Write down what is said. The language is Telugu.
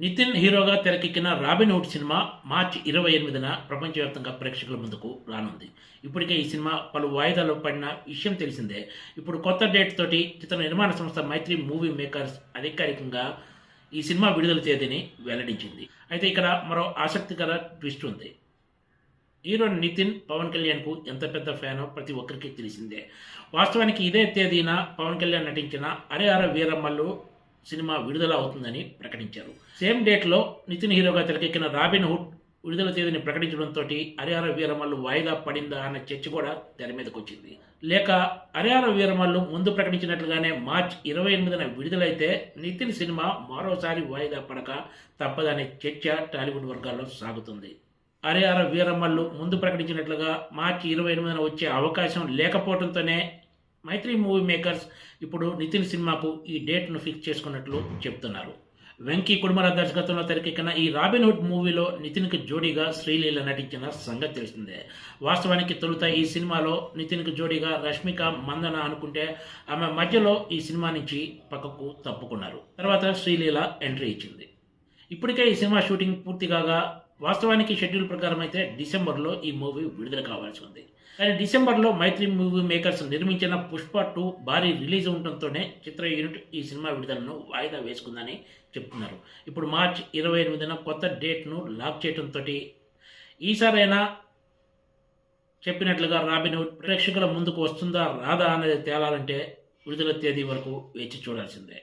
నితిన్ హీరోగా తెరకెక్కిన రాబిన్ హుడ్ సినిమా మార్చి ఇరవై ఎనిమిదిన ప్రపంచవ్యాప్తంగా ప్రేక్షకుల ముందుకు రానుంది. ఇప్పటికే ఈ సినిమా పలు వాయిదాలు పడిన విషయం తెలిసిందే. ఇప్పుడు కొత్త డేట్ తోటి చిత్ర నిర్మాణ సంస్థ మైత్రి మూవీ మేకర్స్ అధికారికంగా ఈ సినిమా విడుదల తేదీని వెల్లడించింది. అయితే ఇక్కడ మరో ఆసక్తికర ట్విస్ట్ ఉంది. హీరో నితిన్ పవన్ కళ్యాణ్కు ఎంత పెద్ద ఫ్యానో ప్రతి ఒక్కరికి తెలిసిందే. వాస్తవానికి ఇదే తేదీన పవన్ కళ్యాణ్ నటించిన అరే అర వీరమ్మలు సినిమా విడుదల అవుతుందని ప్రకటించారు. సేమ్ డేట్లో నితిన్ హీరోగా తెరకెక్కిన రాబిన్ హుడ్ విడుదల తేదీని ప్రకటించడంతో అరిహార వీరమల్లు వాయిదా పడిందా అన్న చర్చ కూడా తెర మీదకు వచ్చింది లేక అరిహార వీరమల్లు ముందు ప్రకటించినట్లుగానే మార్చ్ ఇరవై ఎనిమిదిన విడుదలైతే నితిన్ సినిమా మరోసారి వాయిదా పడక తప్పదనే చర్చ టాలీవుడ్ వర్గాల్లో సాగుతుంది. అరిహార వీరమ్మల్లు ముందు ప్రకటించినట్లుగా మార్చి ఇరవై ఎనిమిదిన వచ్చే అవకాశం లేకపోవడంతోనే మైత్రి మూవీ మేకర్స్ ఇప్పుడు నితిన్ సినిమాకు ఈ డేట్ను ఫిక్స్ చేసుకున్నట్లు చెప్తున్నారు. వెంకీ కుడుమల దర్శకత్వంలో తెరకెక్కిన ఈ రాబిన్హుడ్ మూవీలో నితిన్కి జోడీగా శ్రీలీల నటించిన సంగతి తెలిసిందే. వాస్తవానికి తొలుత ఈ సినిమాలో నితిన్కి జోడీగా రష్మిక మందన అనుకుంటే ఆమె మధ్యలో ఈ సినిమా నుంచి పక్కకు తప్పుకున్నారు. తర్వాత శ్రీలీల ఎంట్రీ ఇచ్చింది. ఇప్పటికే ఈ సినిమా షూటింగ్ పూర్తి కాగా వాస్తవానికి షెడ్యూల్ ప్రకారం అయితే డిసెంబర్లో ఈ మూవీ విడుదల కావాల్సి ఉంది. కానీ డిసెంబర్లో మైత్రి మూవీ మేకర్స్ నిర్మించిన పుష్ప టూ భారీ రిలీజ్ ఉండటంతోనే చిత్ర యూనిట్ ఈ సినిమా విడుదలను వాయిదా వేసుకుందని చెప్తున్నారు. ఇప్పుడు మార్చ్ ఇరవై ఎనిమిదిన కొత్త డేట్ను లాక్ చేయడంతో ఈసారైనా చెప్పినట్లుగా రాబిన్హుడ్ ప్రేక్షకుల ముందుకు వస్తుందా రాదా అనేది తేలాలంటే విడుదల తేదీ వరకు వేచి చూడాల్సిందే.